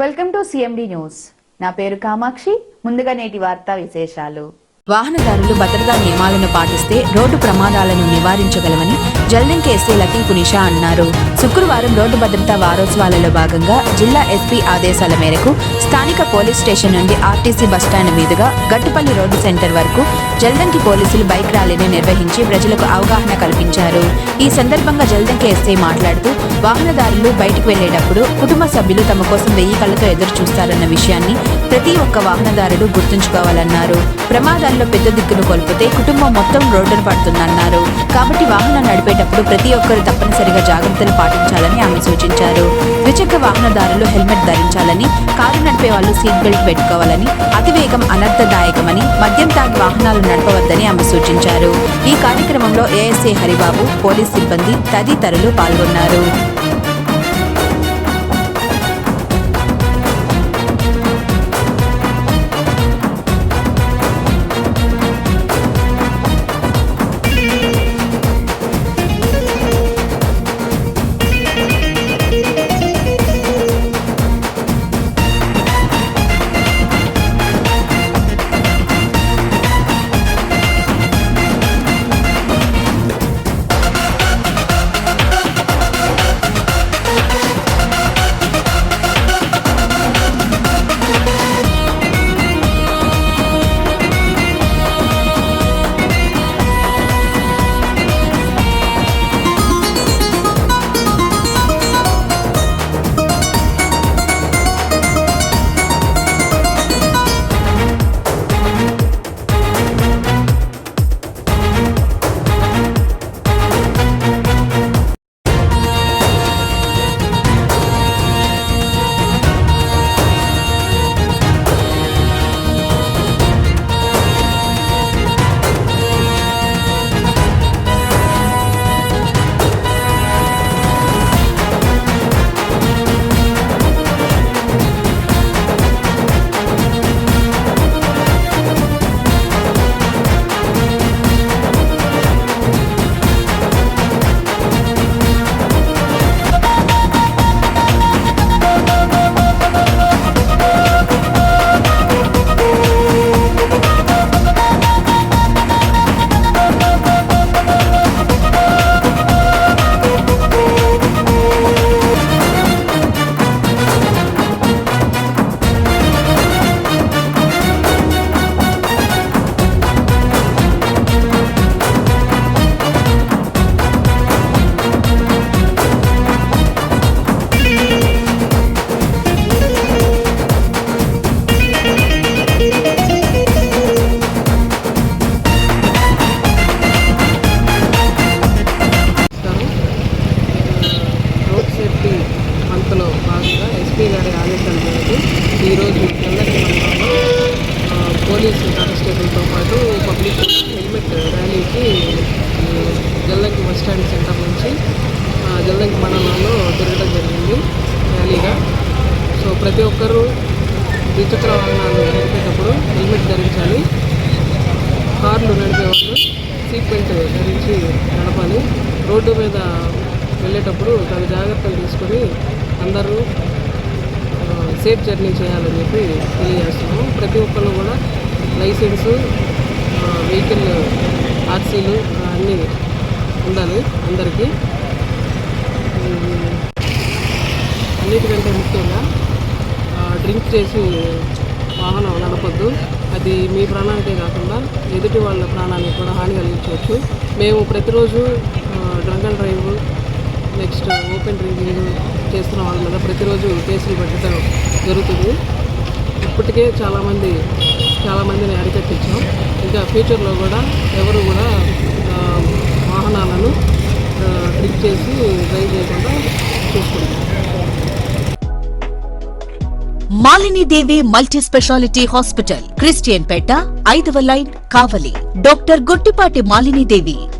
Welcome to CMD news. నా పేరు కామాక్షి. ముందుగా నేటి వార్తా విశేషాలు. వాహనదారులు భద్రతా నియమాలను పాటిస్తే రోడ్డు ప్రమాదాలను నివారించగలమని జల్దంకి లతీఫ్ నిషా అన్నారు. శుక్రవారం రోడ్డు భద్రతా వారోత్సవాలలో భాగంగా జిల్లా ఎస్పీ ఆదేశాల మేరకు స్థానిక పోలీస్ స్టేషన్ నుండి ఆర్టీసీ బస్టాండ్ మీదుగా గట్టుపల్లి రోడ్డు సెంటర్ వరకు జల్దంకి పోలీసులు బైక్ ర్యాలీని నిర్వహించి ప్రజలకు అవగాహన కల్పించారు. ఈ సందర్భంగా జల్దంకి ఎస్ఐ మాట్లాడుతూ వాహనదారులు బయటకు వెళ్ళేటప్పుడు కుటుంబ సభ్యులు తమ కోసం వెయ్యి కళ్ళతో ఎదురు చూస్తారన్న విషయాన్ని ప్రతి ఒక్క వాహనదారుడు గుర్తుంచుకోవాలన్నారు. ప్రమాదాల్లో పెద్ద దిక్కును కోల్పోతే కుటుంబం మొత్తం రోడ్డును పడుతుందన్నారు. కాబట్టి వాహనం నడిపేటప్పుడు ప్రతి ఒక్కరు తప్పనిసరిగా జాగ్రత్తలు పాటించాలని ఆమె సూచించారు. ద్విచక్ర వాహనదారులు హెల్మెట్ ధరించాలని కారు నడిపే వాళ్ళు సీట్ బెల్ట్ పెట్టుకోవాలని అతివేగం అనర్థదాయకమని మద్యం తాగి వాహనాలు నడపవద్దని ఆమె సూచించారు. ఈ కార్యక్రమంలో ఏఎస్ఏ హరిబాబు పోలీస్ సిబ్బంది తదితరులు పాల్గొన్నారు. ఎస్పీ ఈరోజు తెల్లటి పోలీస్ పోలీసు కానిస్టేబుల్తో పాటు పబ్లిక్ హెల్మెట్ ర్యాలీకి జల్లంకి బస్ స్టాండ్ సెంటర్ నుంచి జల్లంకి మండలంలో తిరగడం జరిగింది ర్యాలీగా. సో ప్రతి ఒక్కరూ ద్విచక్ర వాహనాలు నడిపేటప్పుడు హెల్మెట్ ధరించాలి. కార్లు నడిపేవాళ్ళు సీట్ బెల్ట్ ధరించి నడపాలి. రోడ్డు మీద వెళ్ళేటప్పుడు తగు జాగ్రత్తలు తీసుకొని అందరూ సేఫ్ జర్నీ చేయాలని చెప్పి తెలియజేస్తున్నాము. ప్రతి ఒక్కళ్ళు కూడా లైసెన్సు వెహికల్ ఆర్సీలు అన్నీ ఉండాలి అందరికీ. అన్నిటికంటే ముఖ్యంగా డ్రింక్ చేసి వాహనం నడపొద్దు. అది మీ ప్రాణానికే కాకుండా ఎదుటి వాళ్ళ ప్రాణానికి కూడా హాని కలిగించవచ్చు. మేము ప్రతిరోజు drunk and drive next open drinking చేస్తున్న వాళ్ళ మీద ప్రతిరోజు కేసులు పెట్టడం జరుగుతుంది. ఇప్పటికే చాలామంది చాలామందిని అరికట్టించాం. ఇంకా ఫ్యూచర్లో కూడా ఎవరు కూడా వాహనాలను డ్రింక్ చేసి డ్రైవ్ చేయకుండా చూసుకుంటాం. Malinidevi multi speciality hospital Christian Peta ఐదవ line Kavali. Doctor Gottipati Malinidevi